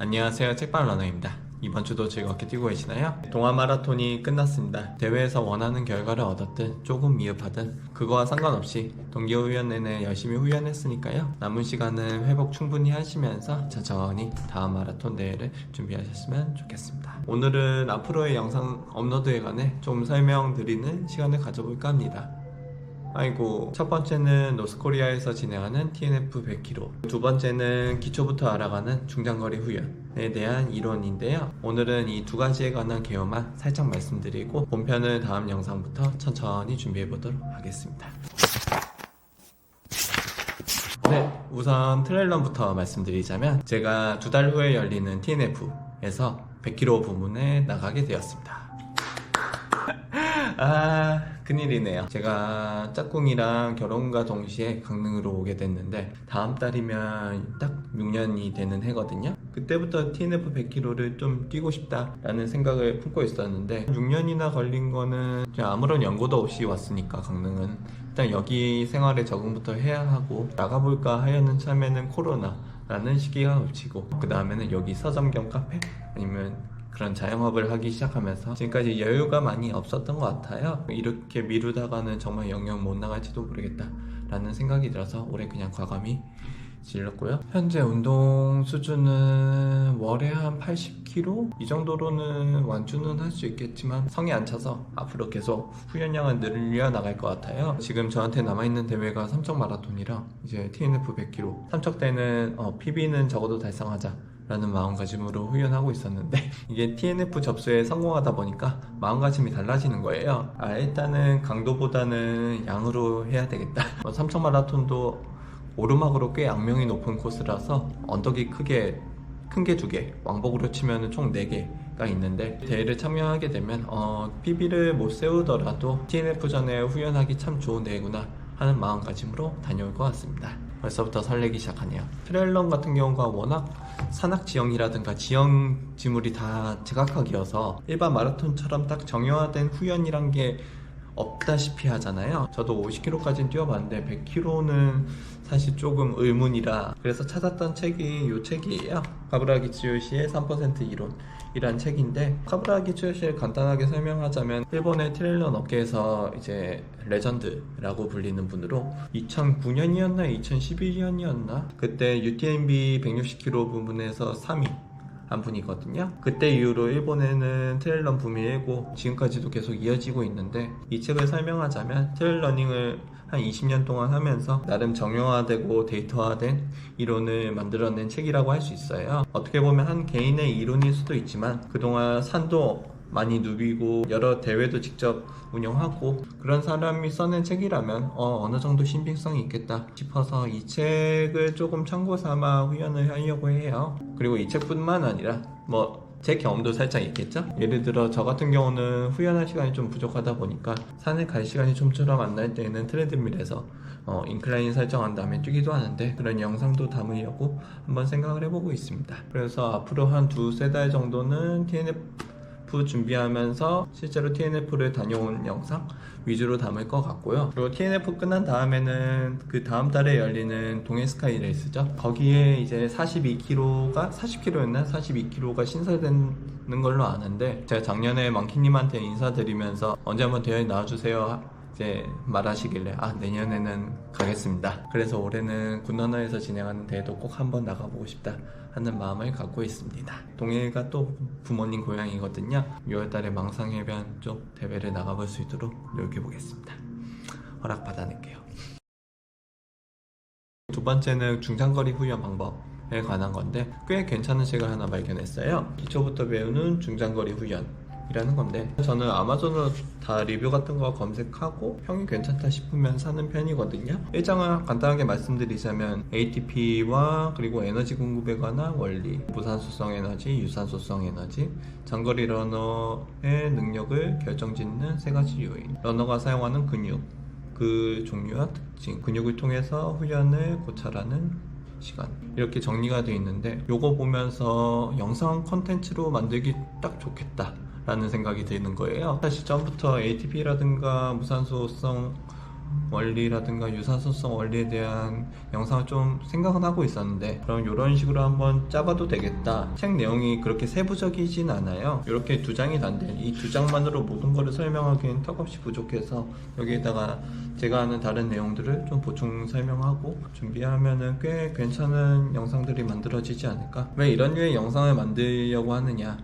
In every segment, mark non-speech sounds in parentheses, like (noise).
안녕하세요. 책방 러너입니다. 이번 주도 즐겁게 뛰고 계시나요? 동아 마라톤이 끝났습니다. 대회에서 원하는 결과를 얻었든 조금 미흡하든 그거와 상관없이 동계훈련 내내 열심히 훈련했으니까요. 남은 시간은 회복 충분히 하시면서 천천히 다음 마라톤 대회를 준비하셨으면 좋겠습니다. 오늘은 앞으로의 영상 업로드에 관해 좀 설명드리는 시간을 가져볼까 합니다 아이고. 첫 번째는 노스코리아에서 진행하는 TNF 100km 두 번째는 기초부터 알아가는 중장거리 훈련에 대한 이론인데요. 오늘은 이 두 가지에 관한 개요만 살짝 말씀드리고 본편을 다음 영상부터 천천히 준비해 보도록 하겠습니다. 네 우선 트레일런부터 말씀드리자면 제가 두 달 후에 열리는 TNF에서 100km 부문에 나가게 되었습니다. (laughs) 아 큰일이네요. 제가 짝꿍이랑 결혼과 동시에 강릉으로 오게 됐는데 다음 달이면 딱 6년이 되는 해거든요. 그때부터 TNF 100km를 좀 뛰고 싶다라는 생각을 품고 있었는데 6년이나 걸린 거는 아무런 연고도 없이 왔으니까 강릉은. 일단 여기 생활에 적응부터 해야 하고 나가볼까 하려는 참에는 코로나 라는 시기가 겹치고 그 다음에는 여기 서점경 카페 아니면 그런 자영업을 하기 시작하면서 지금까지 여유가 많이 없었던 것 같아요. 이렇게 미루다가는 정말 영영 못 나갈지도 모르겠다 라는 생각이 들어서 올해 그냥 과감히 질렀고요. 현재 운동 수준은 월에 한 80kg? 이 정도로는 완주는 할 수 있겠지만 성이 안 차서 앞으로 계속 훈련량을 늘려 나갈 것 같아요. 지금 저한테 남아있는 대회가 삼척 마라톤이랑 이제 TNF 100km. 삼척 때는 어, PB는 적어도 달성하자. 라는 마음가짐으로 훈련하고 있었는데 (laughs) 이게 TNF 접수에 성공하다 보니까 마음가짐이 달라지는 거예요. 아 일단은 강도보다는 양으로 해야 되겠다. 어, (laughs) 삼척 마라톤도 오르막으로 꽤 악명이 높은 코스라서 언덕이 크게 큰 게 두 개, 왕복으로 치면 총네 개가 있는데 대회를 참여하게 되면 어, PB를 못 세우더라도 TNF 전에 훈련하기 참 좋은 대회구나 하는 마음가짐으로 다녀올 것 같습니다. 벌써부터 설레기 시작하네요. 트레일런 같은 경우가 워낙 산악 지형이라든가 지형 지물이 다 제각각이어서 일반 마라톤처럼 딱 정형화된 훈련이란 게 없다시피 하잖아요. 저도 50km까지는 뛰어봤는데 100km는 사실 조금 의문이라 그래서 찾았던 책이 이 책이에요. 카브라기 츠요시의 3% 이론 이란 책인데 카브라기 츠요시를 간단하게 설명하자면 일본의 트레일런 업계에서 이제 레전드라고 불리는 분으로 2009년이었나 2011년이었나 그때 UTMB 160km 부분에서 3위 한 분이거든요. 그때 이후로 일본에는 트레일런 붐이 일고 지금까지도 계속 이어지고 있는데 이 책을 설명하자면 트레일러닝을 한 20년 동안 하면서 나름 정형화되고 데이터화된 이론을 만들어낸 책이라고 할 수 있어요. 어떻게 보면 한 개인의 이론일 수도 있지만 그동안 산도 많이 누비고 여러 대회도 직접 운영하고 그런 사람이 써낸 책이라면 어, 어느 정도 신빙성이 있겠다 싶어서 이 책을 조금 참고 삼아 훈련을 하려고 해요. 그리고 이 책뿐만 아니라 뭐제 경험도 살짝 있겠죠? 예를 들어 저 같은 경우는 훈련할 시간이 좀 부족하다 보니까 산에 갈 시간이 좀처럼 안날 때는 트레드밀에서 어, 인클라인 설정한 다음에 뛰기도 하는데 그런 영상도 담으려고 한번 생각을 해보고 있습니다. 그래서 앞으로 한 두세 달 정도는 TNF 준비하면서 실제로 TNF를 다녀온 영상 위주로 담을 것 같고요. 그리고 TNF 끝난 다음에는 그 다음 달에 열리는 동해 스카이 레이스죠. 거기에 이제 42km가 40km였나 42km가 신설되는 걸로 아는데 제가 작년에 망키님한테 인사드리면서 언제 한번 대회에 나와주세요. 이제 말하시길래 아 내년에는 가겠습니다. 그래서 올해는 군단어에서 진행하는 대회도 꼭 한번 나가보고 싶다 하는 마음을 갖고 있습니다. 동해가 또 부모님 고향이거든요. 6월달에 망상해변 쪽 대회를 나가볼 수 있도록 노력해 보겠습니다. 허락 받아낼게요. 두 번째는 중장거리 훈련 방법 에 관한 건데 꽤 괜찮은 책을 하나 발견했어요. 기초부터 배우는 중장거리 훈련. 이라는 건데. 저는 아마존으로 다 리뷰 같은 거 검색하고 평이 괜찮다 싶으면 사는 편이거든요. 일정을 간단하게 말씀드리자면 ATP와 그리고 에너지 공급에 관한 원리 무산소성 에너지, 유산소성 에너지 장거리 러너의 능력을 결정짓는 세 가지 요인. 러너가 사용하는 근육 그 종류와 특징 근육을 통해서 훈련을 고찰하는 시간. 이렇게 정리가 되어 있는데 요거 보면서 영상 컨텐츠로 만들기 딱 좋겠다 라는 생각이 드는 거예요. 사실 전부터 ATP라든가 무산소성 원리라든가 유사소성 원리에 대한 영상을 좀 생각은 하고 있었는데 그럼 이런 식으로 한번 짜봐도 되겠다. 책 내용이 그렇게 세부적이진 않아요. 이렇게 두 장이 단데 이 두 장만으로 모든 거를 설명하기엔 턱없이 부족해서 여기에다가 제가 아는 다른 내용들을 좀 보충 설명하고 준비하면은 꽤 괜찮은 영상들이 만들어지지 않을까? 왜 이런 류의 영상을 만들려고 하느냐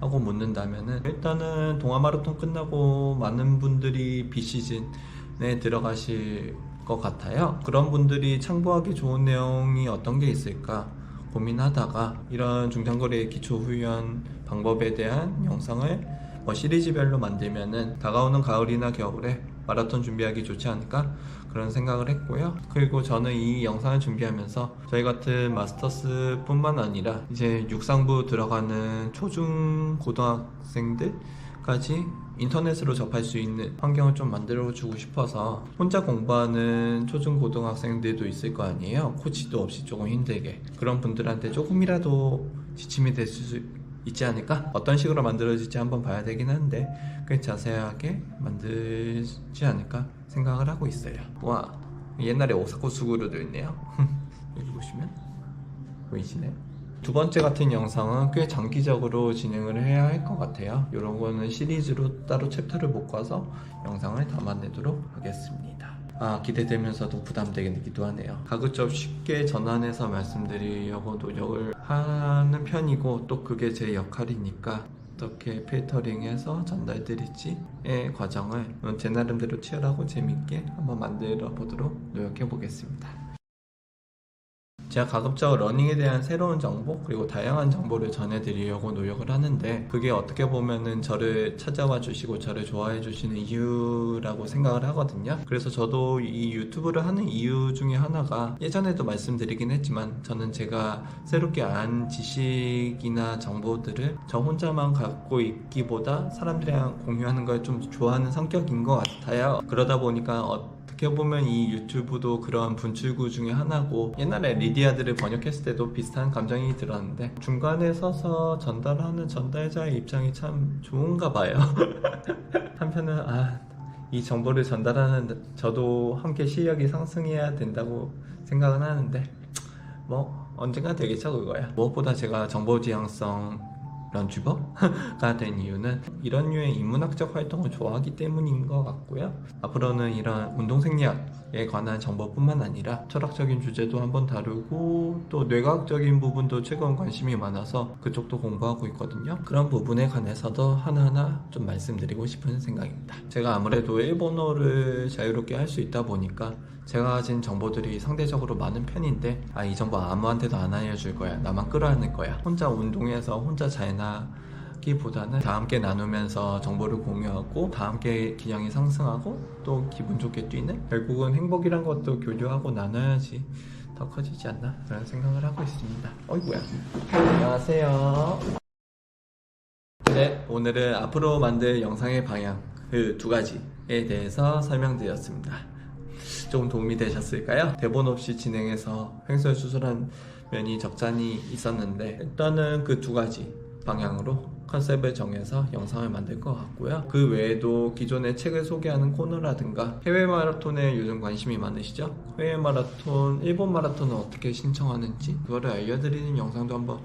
하고 묻는다면은 일단은 동아 마라톤 끝나고 많은 분들이 비시즌에 들어가실 것 같아요. 그런 분들이 참고하기 좋은 내용이 어떤 게 있을까 고민하다가 이런 중장거리 기초 훈련 방법에 대한 영상을 뭐 시리즈별로 만들면은 다가오는 가을이나 겨울에 마라톤 준비하기 좋지 않을까 그런 생각을 했고요. 그리고 저는 이 영상을 준비하면서 저희 같은 마스터스 뿐만 아니라 이제 육상부 들어가는 초중 고등학생들 까지 인터넷으로 접할 수 있는 환경을 좀 만들어 주고 싶어서 혼자 공부하는 초중 고등학생들도 있을 거 아니에요. 코치도 없이 조금 힘들게 그런 분들한테 조금이라도 지침이 될 수 있지 않을까? 어떤 식으로 만들어질지 한번 봐야 되긴 한데 꽤 자세하게 만들지 않을까 생각을 하고 있어요. 와 옛날에 오사코 수구루도 있네요. (laughs) 여기 보시면 보이시나요? 두 번째 같은 영상은 꽤 장기적으로 진행을 해야 할 것 같아요. 이런 거는 시리즈로 따로 챕터를 묶어서 영상을 담아내도록 하겠습니다. 아, 기대되면서도 부담되기도 하네요. 가급적 쉽게 전환해서 말씀드리려고 노력을 하는 편이고, 또 그게 제 역할이니까, 어떻게 필터링해서 전달드릴지의 과정을 제 나름대로 치열하고 재밌게 한번 만들어 보도록 노력해 보겠습니다. 제가 가급적 러닝에 대한 새로운 정보 그리고 다양한 정보를 전해드리려고 노력을 하는데 그게 어떻게 보면은 저를 찾아와 주시고 저를 좋아해 주시는 이유라고 생각을 하거든요. 그래서 저도 이 유튜브를 하는 이유 중에 하나가 예전에도 말씀드리긴 했지만 저는 제가 새롭게 안 지식이나 정보들을 저 혼자만 갖고 있기보다 사람들이랑 공유하는 걸 좀 좋아하는 성격인 것 같아요. 그러다 보니까 어 어떻게 보면 이 유튜브도 그런 분출구 중에 하나고 옛날에 리디아들을 번역했을 때도 비슷한 감정이 들었는데 중간에 서서 전달하는 전달자의 입장이 참 좋은가 봐요. (laughs) 한편은 아, 이 정보를 전달하는 저도 함께 실력이 상승해야 된다고 생각은 하는데 뭐 언젠가 되겠죠 그거야. 무엇보다 제가 정보 지향성 런튜버가 된 이유는 이런 류의 인문학적 활동을 좋아하기 때문인 것 같고요. 앞으로는 이런 운동생리학에 관한 정보뿐만 아니라 철학적인 주제도 한번 다루고 또 뇌과학적인 부분도 최근 관심이 많아서 그쪽도 공부하고 있거든요. 그런 부분에 관해서도 하나하나 좀 말씀드리고 싶은 생각입니다. 제가 아무래도 일본어를 자유롭게 할 수 있다 보니까 제가 가진 정보들이 상대적으로 많은 편인데 아 이 정보 아무한테도 안 알려줄 거야 나만 끌어안을 거야 혼자 운동해서 혼자 잘나 기보다는 다 함께 나누면서 정보를 공유하고 다 함께 기량이 상승하고 또 기분 좋게 뛰는 결국은 행복이란 것도 교류하고 나눠야지 더 커지지 않나 그런 생각을 하고 있습니다. 어이구야? 안녕하세요. 네 오늘은 앞으로 만들 영상의 방향 그 두 가지에 대해서 설명드렸습니다. 조금 도움이 되셨을까요? 대본 없이 진행해서 횡설수설한 면이 적잖이 있었는데 일단은 그 두 가지 방향으로 컨셉을 정해서 영상을 만들 것 같고요. 그 외에도 기존의 책을 소개하는 코너라든가 해외 마라톤에 요즘 관심이 많으시죠? 해외 마라톤, 일본 마라톤은 어떻게 신청하는지 그거를 알려드리는 영상도 한번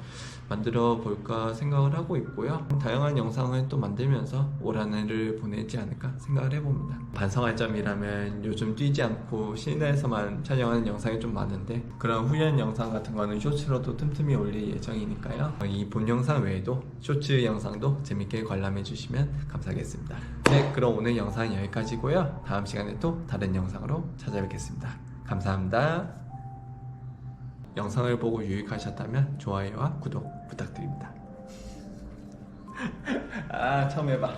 만들어 볼까 생각을 하고 있고요. 다양한 영상을 또 만들면서 올 한 해를 보내지 않을까 생각을 해봅니다. 반성할 점이라면 요즘 뛰지 않고 실내에서만 촬영하는 영상이 좀 많은데 그런 훈련 영상 같은 거는 쇼츠로도 틈틈이 올릴 예정이니까요. 이 본 영상 외에도 쇼츠 영상도 재밌게 관람해 주시면 감사하겠습니다. 네, 그럼 오늘 영상은 여기까지고요. 다음 시간에 또 다른 영상으로 찾아뵙겠습니다. 감사합니다. 영상을 보고 유익하셨다면 좋아요와 구독 부탁드립니다. (laughs) 아, 처음 해봐.